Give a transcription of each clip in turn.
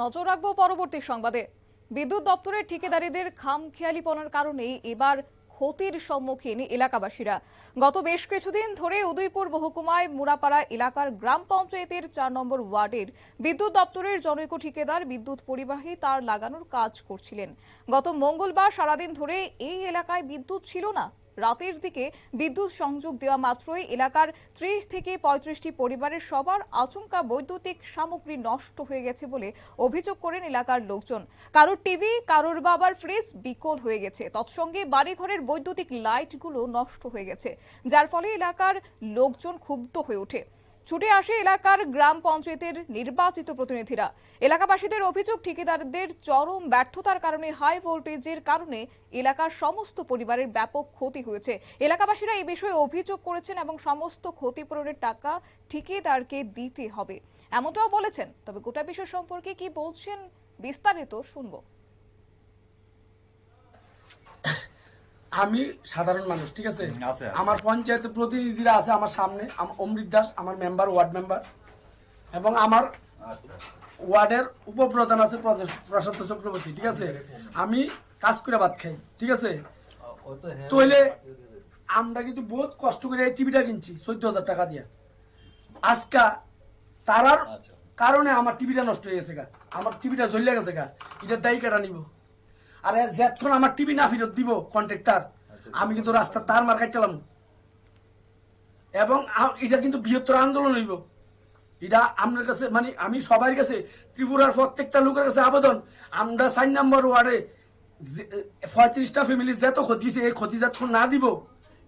নজর রাখব পরবর্তী সংবাদে। বিদ্যুৎ দপ্তরের ঠিকাদারিদের খামখেয়ালিপনার কারণেই এবার ক্ষতির সম্মুখীন এলাকাবাসীরা। গত বেশ কিছুদিন ধরে উদয়পুর মহকুমায় মুরাপাড়া এলাকার গ্রাম পঞ্চায়েতের চার নম্বর ওয়ার্ডের বিদ্যুৎ দপ্তরের জনৈক ঠিকাদার বিদ্যুৎ পরিবাহী তার লাগানোর কাজ করছিলেন। গত মঙ্গলবার সারাদিন ধরে এই এলাকায় বিদ্যুৎ ছিল না। রাতের দিকে বিদ্যুৎ সংযোগ দেওয়া মাত্রই এলাকার ত্রিশ থেকে পঁয়ত্রিশটি পরিবারের সবার আচমকা বৈদ্যুতিক সামগ্রী নষ্ট হয়ে গেছে বলে অভিযোগ করেন এলাকার লোকজন। কারোর টিভি, কারোর বাবার ফ্রিজ বিকল হয়ে গেছে। তৎসঙ্গে বাড়িঘরের বৈদ্যুতিক লাইটগুলো নষ্ট হয়ে গেছে, যার ফলে এলাকার লোকজন ক্ষুব্ধ হয়ে ওঠে। ছুটে আসে এলাকার গ্রাম পঞ্চায়েতের নির্বাচিত প্রতিনিধিরা। এলাকাবাসীদের অভিযোগ, ঠিকাদারদের চরম ব্যর্থতার কারণে হাই ভোল্টেজের কারণে এলাকার সমস্ত পরিবারের ব্যাপক ক্ষতি হয়েছে। এলাকাবাসীরা এই বিষয়ে অভিযোগ করেছেন এবং সমস্ত ক্ষতিপূরণের টাকা ঠিকাদারকে দিতে হবে। এমনটাও বলেছেন। তবে গোটা বিষয় সম্পর্কে কি বলছেন বিস্তারিত শুনব। আমি সাধারণ মানুষ ঠিক আছে। আমার পঞ্চায়েতের প্রতিনিধিরা আছে আমার সামনে অমৃত দাস আমার মেম্বার ওয়ার্ড মেম্বার এবং আমার আচ্ছা। ওয়ার্ডের উপপ্রধান আছে প্রশান্ত চক্রবর্তী ঠিক আছে? আমি কাজ করে ভাত খাই ঠিক আছে? তইলে আমরা কিন্তু বহুত কষ্ট করে এই টিভিটা কিনছি চোদ্দ হাজার টাকা দিয়ে। আজকা তারার আচ্ছা। কারণে আমার টিভিটা নষ্ট হয়ে গেছে গা। আমার টিভিটা জ্বলে গেছে গা। এটা দায়ী কেটা নিব? আর যতক্ষণ আমার টিভি না ফেরত দিব কন্ট্রাক্টর আমি কিন্তু রাস্তার তার মার কাটলাম এবং এটা কিন্তু বৃহত্তর আন্দোলন হইব। এটা আপনার কাছে মানে আমি সবার কাছে ত্রিপুরার প্রত্যেকটা লোকের কাছে আবেদন। আমরা চার নম্বর ওয়ার্ডে পঁয়ত্রিশটা ফ্যামিলির যত ক্ষতি এই ক্ষতি যতক্ষণ না দিব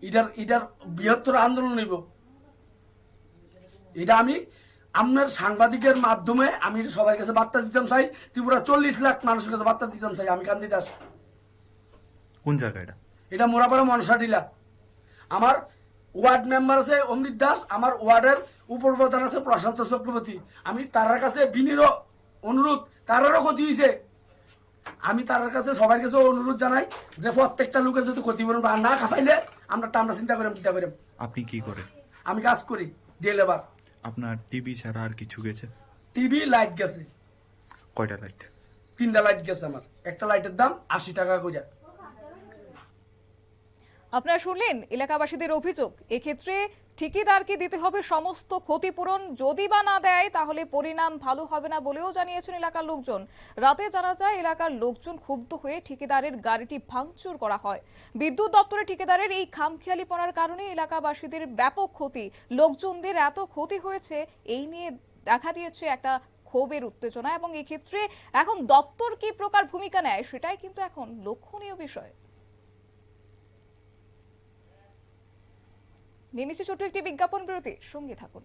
এটার এটার বৃহত্তর আন্দোলন হইব। এটা আমি আপনার সাংবাদিকের মাধ্যমে আমি সবার কাছে বার্তা দিতাম চাই ত্রিপুরা চল্লিশ লাখ মানুষের কাছে বার্তা দিতাম চাই আমি কান্দি দাস কোন জায়গা এটা? এটা মোরাপাড়া মনসা টিলা আমার ওয়ার্ড মেম্বার আছে অমৃত দাস আমার ওয়ার্ডের উপপ্রধান আছে প্রশান্ত চক্রবর্তী। আমি তার কাছে বিনীর অনুরোধ তারারও ক্ষতি হয়েছে আমি তার কাছে সবার কাছে অনুরোধ জানাই যে প্রত্যেকটা লোকের যদি ক্ষতিপূরণ বা না খাপাইলে আমরা টামরা চিন্তা করিম চিন্তা করিম। আপনি কি করেন? আমি কাজ করি ডে লেবার আপনার টিভি ছাড়া আর কিছু গেছে? টিভি লাইট গেছে। কয়টা লাইট তিনটা লাইট গেছে আমার। একটা লাইটের দাম আশি টাকা করে আপনারা শুনলেন এলাকাবাসীদের অভিযোগ। এক্ষেত্রে ঠিকাদারকে দিতে হবে সমস্ত ক্ষতিপূরণ। যদি বা না দেয়, তাহলে পরিণাম ভালো হবে না বলেও জানিয়েছেন এলাকার লোকজন। রাতে জানা যায়, এলাকার লোকজন ক্ষুব্ধ হয়ে ঠিকাদারের গাড়িটি ভাঙচুর করা হয়। বিদ্যুৎ দপ্তরে ঠিকাদারের এই খামখেয়ালি খামখেয়ালিপনার কারণে এলাকাবাসীদের ব্যাপক ক্ষতি। লোকজনদের এত ক্ষতি হয়েছে, এই নিয়ে দেখা দিয়েছে একটা ক্ষোভের উত্তেজনা। এবং এক্ষেত্রে এখন দপ্তর কি প্রকার ভূমিকা নেয়, সেটাই কিন্তু এখন লক্ষণীয় বিষয়। নিচ্ছে ছোট্ট একটি বিজ্ঞাপন বিরতি। সঙ্গে থাকুন।